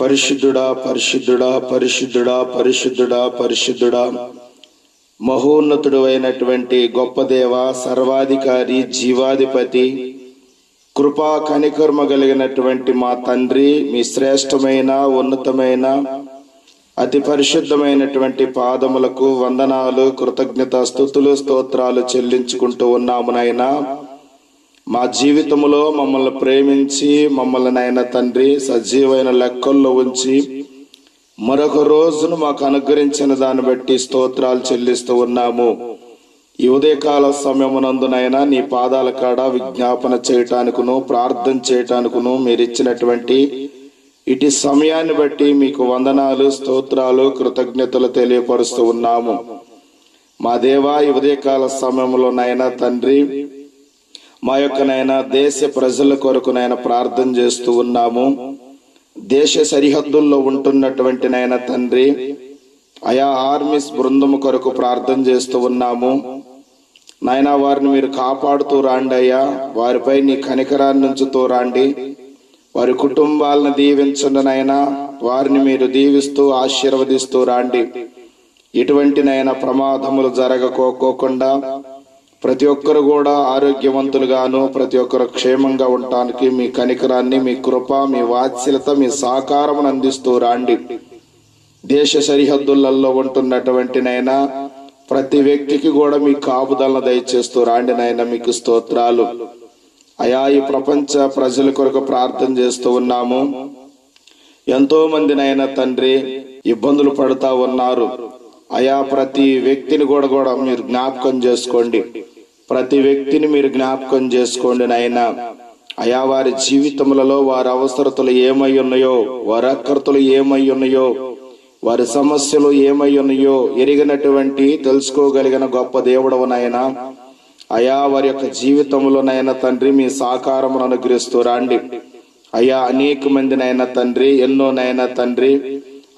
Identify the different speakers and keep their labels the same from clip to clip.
Speaker 1: పరిశుద్ధుడా పరిశుద్ధుడా పరిశుద్ధుడా పరిశుద్ధుడా పరిశుద్ధుడా. మహోన్నతుడు అయినటువంటి గొప్ప దేవ సర్వాధికారి జీవాధిపతి కృపా కనికర్మ కలిగినటువంటి మా తండ్రి మీ శ్రేష్టమైన ఉన్నతమైన అతి పరిశుద్ధమైనటువంటి పాదములకు వందనాలు కృతజ్ఞత స్థుతులు స్తోత్రాలు చెల్లించుకుంటూ ఉన్నాము నాయనా. మా జీవితంలో మమ్మల్ని ప్రేమించి మమ్మల్ని నాయన తండ్రి సజీవమైన లెక్కల్లో ఉంచి మరొక రోజును మాకు అనుగ్రహించిన దాన్ని బట్టి స్తోత్రాలు చెల్లిస్తూ ఉన్నాము. ఈ ఉదయకాల సమయమునందునైనా నీ పాదాల కాడ విజ్ఞాపన చేయటానికును ప్రార్థన చేయటానికును మీరు ఇచ్చినటువంటి ఇటు సమయాన్ని బట్టి మీకు వందనాలు స్తోత్రాలు కృతజ్ఞతలు తెలియపరుస్తూ ఉన్నాము. మా దేవా ఈ ఉదయకాల సమయంలో నైనా తండ్రి మా యొక్క నాయన దేశ ప్రజల కొరకు నాయన ప్రార్థన చేస్తూ ఉన్నాము. దేశ సరిహద్దుల్లో ఉంటున్నటువంటి నాయన తండ్రి అయా ఆర్మీస్ బృందము కొరకు ప్రార్థన చేస్తూ ఉన్నాము. నాయన వారిని మీరు కాపాడుతూ రాండి అయ్యా. వారిపై నీ కనికరాన్ని ఉంచుతూ రాండి. వారి కుటుంబాలను దీవించండి నాయన. వారిని మీరు దీవిస్తూ ఆశీర్వదిస్తూ రాండి. ఎటువంటి నైనా ప్రమాదములు జరగకోకోకుండా ప్రతి ఒక్కరు కూడా ఆరోగ్యవంతులుగాను ప్రతి ఒక్కరు క్షేమంగా ఉండటానికి మీ కనికరాన్ని మీ కృప మీ వాత్సల్యత మీ సహకారం అందిస్తూ రాండి. దేశ సరిహద్దులలో ఉంటున్నటువంటి నైనా ప్రతి వ్యక్తికి కూడా మీ కాపుదలను దయచేస్తూ రాండి నాయన మీకు స్తోత్రాలు. అయా ఈ ప్రపంచ ప్రజల కొరకు ప్రార్థన చేస్తూ ఉన్నాము. ఎంతో మంది నాయన తండ్రి ఇబ్బందులు పడుతూ ఉన్నారు. అయా ప్రతి వ్యక్తిని కూడా కూడా మీరు జ్ఞాపకం చేసుకోండి. ప్రతి వ్యక్తిని మీరు జ్ఞాపకం చేసుకోండి నాయన. అయా వారి జీవితములలో వారి అవసరతలు ఏమై ఉన్నాయో వారి అక్కర్తలు ఏమై ఉన్నాయో వారి సమస్యలు ఏమై ఉన్నాయో ఎరిగినటువంటి తెలుసుకోగలిగిన గొప్ప దేవుడవు నాయన. అయా వారి యొక్క జీవితంలో నాయన తండ్రి మీ సాకారమును అనుగ్రహిస్తూ రాండి. అయా అనేక మంది నాయన తండ్రి ఎన్నో నాయన తండ్రి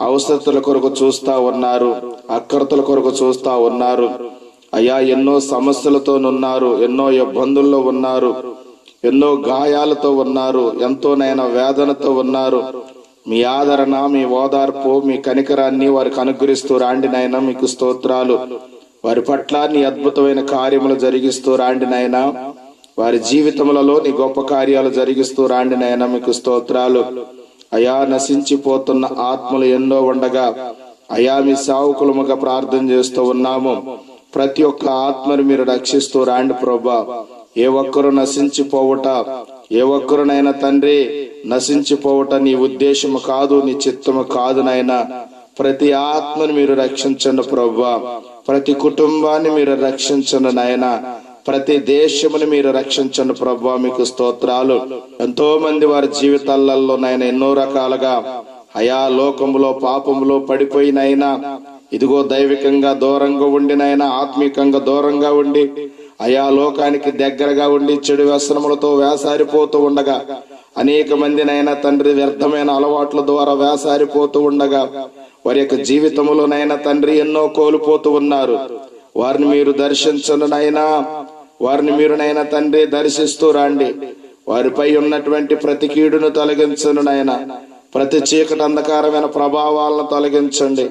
Speaker 1: అవసరతల కొరకు చూస్తా ఉన్నారు అక్కర్తల కొరకు చూస్తా ఉన్నారు. అయా ఎన్నో సమస్యలతో ఉన్నారు ఎన్నో ఇబ్బందుల్లో ఉన్నారు ఎన్నో గాయాలతో ఉన్నారు ఎంతోనైనా వేదనతో ఉన్నారు. మీ ఆదరణ మీ ఓదార్పు మీ కనికరాన్ని వారికి అనుగ్రహిస్తూ రాండి నాయన మీకు స్తోత్రాలు. వారి పట్ల నీ అద్భుతమైన కార్యములు జరిగిస్తూ రాండి నాయన. వారి జీవితములలో నీ గొప్ప కార్యాలు జరిగిస్తూ రాండి నాయన మీకు స్తోత్రాలు. అయా నశించిపోతున్న ఆత్మలు ఎన్నో ఉండగా అయా మీ సావుకులముగా ప్రార్థన చేస్తూ ఉన్నాము. ప్రతి ఒక్క ఆత్మను మీరు రక్షిస్తూ రాండి ప్రభా. ఏ ఒక్కరు నశించిపోవుట ఏ ఒక్కరునైనా తండ్రి నశించిపోవుట నీ ఉద్దేశము కాదు నీ చిత్తము కాదు నాయన. ప్రతి ఆత్మను మీరు రక్షించండి ప్రభా. ప్రతి కుటుంబాన్ని మీరు రక్షించండి నాయన. ప్రతి దేశమును మీరు రక్షించండి ప్రభా. మీకు స్తోత్రాలు. ఎంతో మంది వారి జీవితాలలో నాయన ఎన్నో రకాలుగా అయా లోకములో పాపములో పడిపోయినైనా ఇదిగో దైవికంగా దూరంగా ఉండినైనా ఆత్మీకంగా దూరంగా ఉండి అయా లోకానికి దగ్గరగా ఉండి చెడు వ్యసనములతో వేసారిపోతూ ఉండగా అనేక మందినైనా తండ్రి వ్యర్థమైన అలవాట్ల ద్వారా వేసారిపోతూ ఉండగా వారి యొక్క జీవితంలోనైనా తండ్రి ఎన్నో కోల్పోతూ ఉన్నారు. వారిని మీరు దర్శించండి వారిని మీరు నైనా తండ్రి దర్శిస్తూ రాండి. వారిపై ఉన్నటువంటి ప్రతి కీడును తొలగించండి నాయన. ప్రతి చీకటి అంధకారమైన ప్రభావాలను తొలగించండి.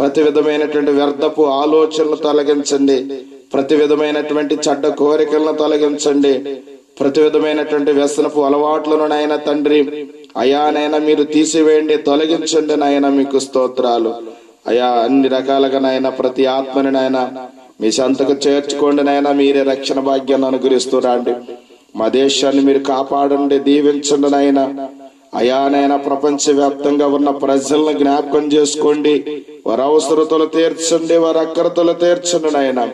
Speaker 1: ప్రతి విధమైనటువంటి వ్యర్థపు ఆలోచనలు తొలగించండి. ప్రతి విధమైనటువంటి చెడ్డ కోరికలను తొలగించండి. ప్రతి విధమైనటువంటి వ్యసనపు అలవాట్లను నాయన తండ్రి అయానైనా మీరు తీసివేయండి తొలగించండి నాయన మీకు స్తోత్రాలు. అయా అన్ని రకాలుగా నాయన ప్రతి ఆత్మని నాయన మీ సంతకు చేర్చుకోండి నాయన మీరే రక్షణ భాగ్యాన్ని అనుగ్రహిస్తూ రండి. మా దేశాన్ని మీరు కాపాడండి దీవించండి నాయన. అయానైనా ప్రపంచ వ్యాప్తంగా ఉన్న ప్రజలను జ్ఞాపకం చేసుకోండి. వారి అవసరతలు తీర్చండి వారి అక్కరతలు తీర్చండి నాయన.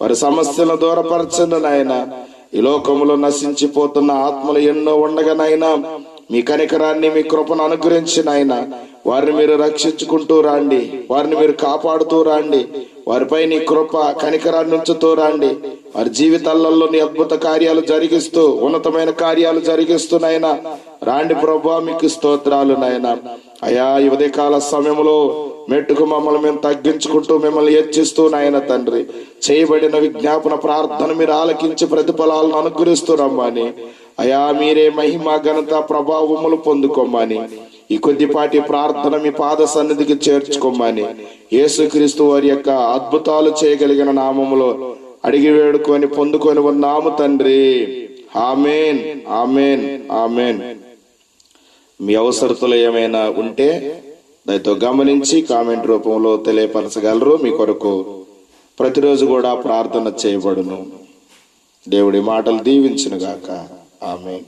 Speaker 1: వారి సమస్యలను దూరపరచండి నాయన. ఈ లోకంలో నశించిపోతున్న ఆత్మలు ఎన్నో ఉండగానైనా మీ కనికరాన్ని మీ కృపను అనుగ్రహించి నాయన. వారిని మీరు రక్షించుకుంటూ రాండి వారిని మీరు కాపాడుతూ రాండి వారిపై నీ కృప కనికరాన్ని ఉంచుతూ రాండి. వారి జీవితాలలో నీ అద్భుత కార్యాలు జరిగిస్తూ ఉన్నతమైన కార్యాలు జరిగిస్తూ నాయన. రాండి ప్రభా మీకు స్తోత్రాలు నాయన. అయా ఈ ఉదయకాల సమయంలో మెట్టుకు మమ్మల్ని మేము తగ్గించుకుంటూ మిమ్మల్ని హెచ్చిస్తూ నాయన తండ్రి చేయబడిన విజ్ఞాపన ప్రార్థన మీరు ఆలకించి ప్రతిఫలాలను అనుగ్రహిస్తూ రమ్మని అయా మీరే మహిమ ఘనత ప్రభావములు పొందుకోమని. ఈ కొద్దిపాటి ప్రార్థన మీ పాద సన్నిధికి చేర్చుకోమని. యేసుక్రీస్తు వారి యొక్క అద్భుతాలు చేయగలిగిన నామములో అడిగి వేడుకొని పొందుకొని ఉన్నాము తండ్రి. Amen amen amen. మీ అవసరతలు ఏమైనా ఉంటే దయతో గమనించి కామెంట్ రూపంలో తెలియపరచగలరు. మీ కొరకు ప్రతిరోజు కూడా ప్రార్థన చేయబడును. దేవుడి మాటలు దీవించునుగాక. ఆమె